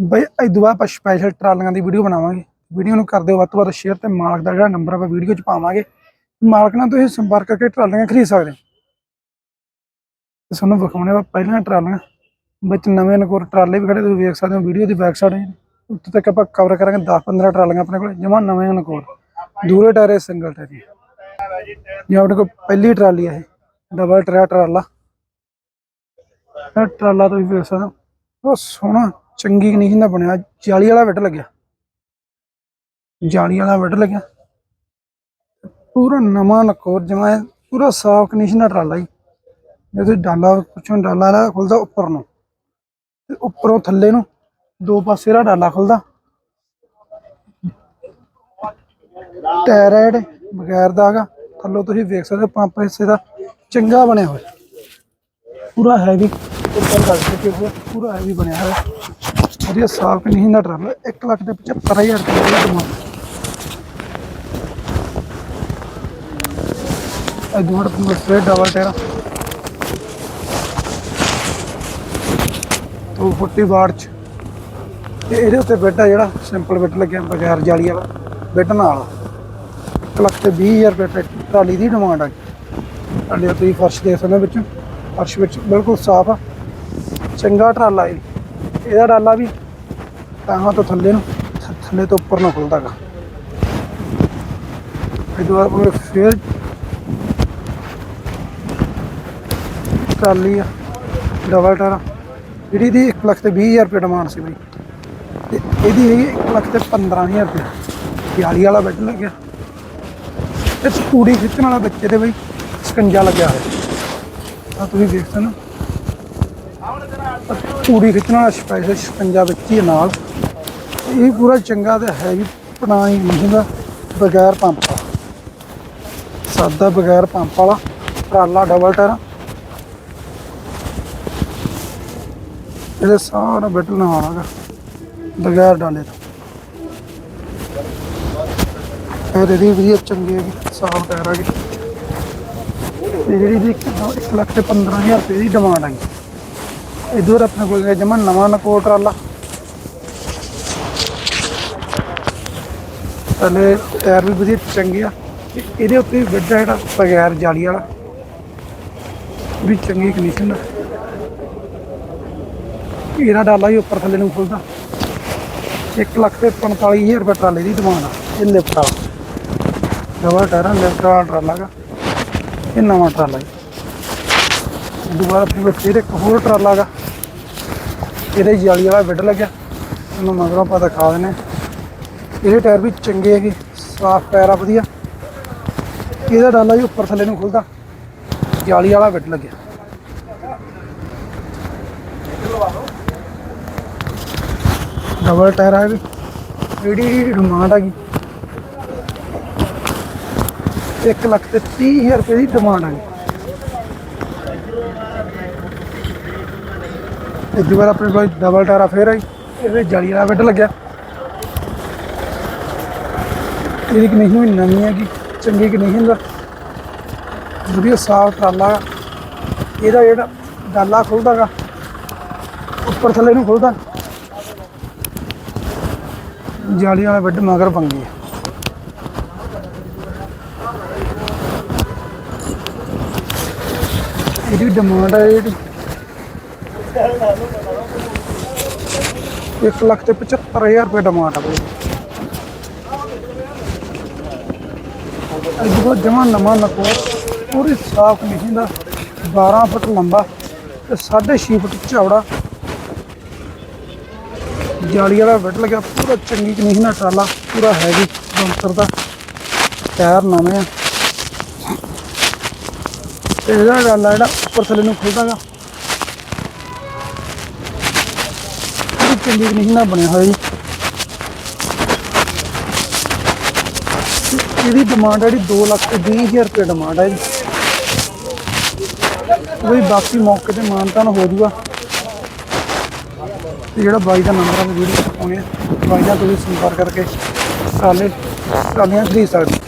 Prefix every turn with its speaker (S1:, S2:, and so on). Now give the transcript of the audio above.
S1: ਬਈ ਇਦੋਂ ਬਾਅਦ ਆਪਾਂ ਸਪੈਸ਼ਲ ਟਰਾਲੀਆਂ ਦੀ ਵੀਡੀਓ ਬਣਾਵਾਂਗੇ। ਵੀਡੀਓ ਨੂੰ ਕਰ ਦਿਓ, ਵੱਧ ਤੋਂ ਵੱਧ ਸ਼ੇਅਰ ਤੇ ਮਾਲਕ ਦਾ ਜਿਹੜਾ ਨੰਬਰ ਆਪਾਂ ਵੀਡੀਓ 'ਚ ਪਾਵਾਂਗੇ। ਮਾਲਕ ਨਾਲ ਤੁਸੀਂ ਸੰਪਰਕ ਕਰਕੇ ਟਰਾਲੀਆਂ ਖਰੀਦ ਸਕਦੇ ਹੋ। ਤੇ ਤੁਹਾਨੂੰ ਵਿਖਾਉਣੇ ਆ ਪਹਿਲੀਆਂ ਟਰਾਲੀਆਂ, ਵਿੱਚ ਨਵੇਂ ਨਕੋਰ ਟਰਾਲੇ ਵੀ ਖੜੇ, ਤੁਸੀਂ ਵੇਖ ਸਕਦੇ ਹੋ ਵੀਡੀਓ ਦੀ ਬੈਕ ਸਾਈਡ ਉੱਤੇ ਤੱਕ ਆਪਾਂ ਕਵਰ ਕਰਾਂਗੇ 10-15 ਟਰਾਲੀਆਂ ਆਪਣੇ ਕੋਲ, ਜਮਾ ਨਵੇਂ ਨਕੋਰ ਦੂਰੇ ਟਾਇਰੇ ਸਿੰਗਲ ਟਾਇਰ ਇਹ ਆਪਣੇ ਕੋਲ ਪਹਿਲੀ ਟਰਾਲੀ ਹੈ ਡਬਲ ਟਰਾ ਟਰਾਲਾ। ਟਰਾਲਾ ਤੁਸੀਂ ਵੇਖ ਸਕਦੇ ਹੋ, ਬਹੁਤ ਸੋਹਣਾ। ਚੰਗੀ ਕੰਡੀਸ਼ਨ ਦਾ ਬਣਿਆ, ਜਾਲੀ ਵਾਲਾ ਵੱਟ ਲੱਗਿਆ। ਜਾਲੀ ਵਾਲਾ ਵੱਟ ਲੱਗਿਆ। ਪੂਰਾ ਨਵਾਂ ਨਕੋਰ ਜਮਾ ਪੂਰਾ ਸਾਫ਼ ਕੰਡੀਸ਼ਨ ਦਾ ਟਰਾਲਾ ਹੀ ਜੇ ਡਾਲਾ, ਪੁੱਛੋ ਡਾਲਾ ਦਾ ਖੁੱਲਦਾ ਉੱਪਰ ਨੂੰ। ਤੇ ਉੱਪਰੋਂ ਥੱਲੇ ਨੂੰ ਦੋ ਪਾਸੇ ਦਾ ਡਾਲਾ ਖੁੱਲਦਾ। ਟਾਇਰ ਹੈ ਜਿਹੜੇ ਬਗੈਰ ਦਾ ਹੈਗਾ, ਥੱਲੋਂ ਤੁਸੀਂ ਵੇਖ ਸਕਦੇ ਹੋ ਪੰਪ ਹਿੱਸੇ ਦਾ ਚੰਗਾ ਬਣਿਆ ਹੋਇਆ। ਪੂਰਾ ਹੈਵੀ ਉੱਪਰ ਕਰ ਪੂਰਾ ਹੈਵੀ ਬਣਿਆ ਹੋਇਆ। ਵਧੀਆ ਸਾਫ਼ ਨਹੀਂ ਦਾ ਟਰਾਲਾ 1 ਲੱਖ ਤੇ 75000 ਰੁਪਏ ਦਾ ਡਿਮਾਂਡ ਇਹ ਦੋੜ ਪੂਰਾ ਸਟ੍ਰੇਟ ਡਬਲ ਟਾਇਰ 240 ਵਾਟ ਚ। ਤੇ ਇਹਦੇ ਉੱਤੇ ਬੈੱਡ ਆ ਜਿਹੜਾ ਸਿੰਪਲ ਬੈੱਡ ਲੱਗਿਆ ਬਗੈਰ ਜਾਲੀ ਵਾਲਾ। ਬੈੱਡ ਨਾਲ। 1 ਲੱਖ ਤੇ 20000 ਰੁਪਏ ਟਰਾਲੀ ਦੀ ਡਿਮਾਂਡ ਆ। ਟਰਾਲੀ ਤੁਸੀਂ ਫਰਸ਼ ਦੇਖ ਸਕਦੇ ਵਿੱਚ। ਫਰਸ਼ ਵਿੱਚ ਬਿਲਕੁਲ ਸਾਫ਼ ਆ। ਚੰਗਾ ਟਰਾਲਾ ਹੈ ਇਹਦਾ ਟਰਾਲਾ ਵੀ ਤਾਹਾਂ ਤੋਂ ਥੱਲੇ ਨੂੰ ਥੱਲੇ ਤੋਂ ਉੱਪਰ ਨੂੰ ਖੁੱਲਦਾਗਾ ਇਹ ਦੁਆਰਾ ਪੂਰੇ ਫੇਰ ਟਰਾਲੀ ਆ, ਡਬਲ ਟਾਇਰ ਜਿਹੜੀ ਦੀ 1 ਲੱਖ ਤੇ 20000 ਰੁਪਏ ਡਿਮਾਂਡ ਸੀ ਬਈ। ਤੇ ਇਹਦੀ ਹੈਗੀ 1 ਲੱਖ ਤੇ 15000 ਰੁਪਏ। ਦਿਹਾੜੀ ਵਾਲਾ ਬੈੱਡ ਲੱਗਿਆ। ਇਹ 'ਚ ਕੂੜੀ ਖਿੱਚਣ ਵਾਲਾ ਬੱਚੇ ਦੇ ਬਈ ਸਕੰਜਾ ਲੱਗਿਆ ਹੋਇਆ। ਆ ਤੁਸੀਂ ਦੇਖ ਸਕਦੇ ਹੋ। ਚੂੜੀ ਖਿੱਚਣ ਵਾਲਾ ਸਪੈਸ਼ਲ ਸਕੰਜਾ ਵਿੱਚ ਹੀ ਹੈ ਨਾਲ। ਇਹ ਪੂਰਾ ਚੰਗਾ ਤੇ ਹੈ ਵੀ ਪਣਾਈ ਨਹੀਂ ਹੁੰਦਾ, ਬਗੈਰ ਪੰਪ ਸਾਦਾ ਬਗੈਰ ਪੰਪ ਵਾਲਾ, ਟਰਾਲਾ ਡਬਲ ਟਾਇਰ ਇਹਦੇ ਸਾਰਾ ਬੈਟਲ ਨਾਲ ਆਗਾ ਬਗੈਰ ਡਾਲੇ ਤੋਂ। ਇਹ ਇਹਦੀ ਵਧੀਆ ਚੰਗੀ ਹੈਗੀ, ਸਾਫ਼ ਟਾਇਰ ਹੈਗੀ। ਤੇ ਜਿਹੜੀ ਦੀ 1 ਲੱਖ ਤੇ 15000 ਰੁਪਏ ਦੀ ਡਿਮਾਂਡ ਹੈਗੀ। ਇਧਰ ਆਪਣੇ ਕੋਲ ਜਮਾ ਨਵਾਂ ਨਕੋਟ ਟਰਾਲਾ ਥੱਲੇ ਟਾਇਰ ਵੀ ਵਧੀਆ ਚੰਗੇ ਆ। ਇਹਦੇ ਉੱਤੇ ਵੱਡਾ ਜਿਹੜਾ ਬਗੈਰ ਜਾਲੀ ਵਾਲਾ ਵੀ ਚੰਗੀ ਕੰਡੀਸ਼ਨ ਆ। ਇਹਦਾ ਡਾਲਾ ਹੀ ਉੱਪਰ ਥੱਲੇ ਨੂੰ ਖੁੱਲਦਾ। 1 ਲੱਖ ਤੇ 45000 ਰੁਪਏ ਟਰਾਲੇ ਦੀ ਡਿਮਾਂਡ ਆ। ਇਹ ਲਿਫਟ ਵਾਲਾ। ਡਬਲ ਟਾਇਰਾਂ ਲਿਫਟ ਵਾਲਾ ਟਰਾਲਾ ਗਾ ਇਹ ਨਵਾਂ ਟਰਾਲਾ ਹੈ ਦੁਬਾਰਾ ਫਿਰ ਇੱਕ ਹੋਰ ਟਰਾਲਾ ਗਾ ਇਹਦੇ ਜਾਲੀ ਵਾਲਾ ਬੈੱਡ ਲੱਗਿਆ, ਉਹਨੂੰ ਮਗਰੋਂ ਆਪਾਂ ਦਿਖਾ ਦਿੰਦੇ ਹਾਂ। ਇਹਦੇ ਟਾਇਰ ਵੀ ਚੰਗੇ ਹੈਗੇ, ਸਾਫ਼ ਟਾਇਰ ਆ ਵਧੀਆ। ਇਹਦਾ ਡਾਲਾ ਜੀ ਉੱਪਰ ਥੱਲੇ ਨੂੰ ਖੁੱਲਦਾ, ਜਾਲੀ ਵਾਲਾ ਬੈੱਡ ਲੱਗਿਆ। ਡਬਲ ਟਾਇਰ ਆ ਵੀ। ਜਿਹੜੀ ਡਿਮਾਂਡ ਹੈਗੀ 1 ਲੱਖ ਤੇ 30000 ਰੁਪਏ ਦੀ ਡਿਮਾਂਡ ਹੈਗੀ ਇਹ ਦੁਬਾਰਾ ਆਪਣੇ ਕੋਲ ਡਬਲ ਟਾਇਰ ਫੇਰ ਆਈ। ਇਹਦੇ ਜਾਲੀ ਵਾਲਾ ਬੈੱਡ ਲੱਗਿਆ। ਇਹਦੀ ਕੰਡੀਸ਼ਨ ਵੀ ਨਵੀਂ ਕਿ ਚੰਗੀ ਕੰਡੀਸ਼ਨ ਦਾ ਵਧੀਆ ਸਾਫ਼ ਟਰਾਲਾ ਇਹਦਾ ਜਿਹੜਾ ਡਾਲਾ ਖੁੱਲਦਾਗਾ ਉੱਪਰ ਥੱਲੇ ਨੂੰ ਖੁੱਲਦਾ। ਜਾਲੀ ਵਾਲਾ ਬੈਡ ਮਗਰ ਪੰਗੀ ਹੈ ਇਹਦੀ ਡਿਮਾਂਡ ਹੈ ਜਿਹੜੀ ਇੱਕ ਲੱਖ ਤੇ 75000 ਰੁਪਏ ਡਿਮਾਂਡ ਆ ਬਈ। ਇਹ ਜਮਾ ਨਵਾਂ ਨਕੋ ਪੂਰੀ ਸਾਫ਼ ਨਹੀਂ ਦਾ 12 ਫੁੱਟ ਲੰਬਾ ਤੇ 6.5 ਫੁੱਟ ਚੌੜਾ। ਜਾਲੀ ਵਾਲਾ ਬੈੱਡ ਲੱਗਿਆ, ਪੂਰਾ ਚੰਗੀ ਕੰਡੀਸ਼ਨ ਦਾ ਟਰਾਲਾ ਪੂਰਾ ਹੈਵੀ ਬੰਤਰ ਦਾ, ਟਾਇਰ ਨਵੇਂ ਆ। ਤੇ ਇਹਦਾ ਟਰਾਲਾ ਜਿਹੜਾ ਉੱਪਰ ਥੱਲੇ ਨੂੰ ਖੁੱਲਦਾਗਾ ਚੰਗੀ ਕੰਡੀਸ਼ਨ ਦਾ ਬਣਿਆ ਹੋਇਆ ਜੀ। ਇਹਦੀ ਡਿਮਾਂਡ ਹੈ ਜਿਹੜੀ 2 ਲੱਖ ਤੇ 20000 ਰੁਪਏ ਡਿਮਾਂਡ ਹੈ ਜੀ। ਕੋਈ ਬਾਕੀ ਮੌਕੇ ਤੇ ਮਾਨਤਾਨ ਹੋ ਜੂਗਾ। ਤੇ ਜਿਹੜਾ ਬਾਈ ਦਾ ਨੰਬਰ ਆ ਵੀਡੀਓ ਪਾਉਣੇ ਬਾਈ ਦਾ ਤੁਸੀਂ ਸੰਪਰਕ ਕਰਕੇ ਟਰਾਲੇ ਟਰਾਲੀਆਂ ਖਰੀਦ ਸਕਦੇ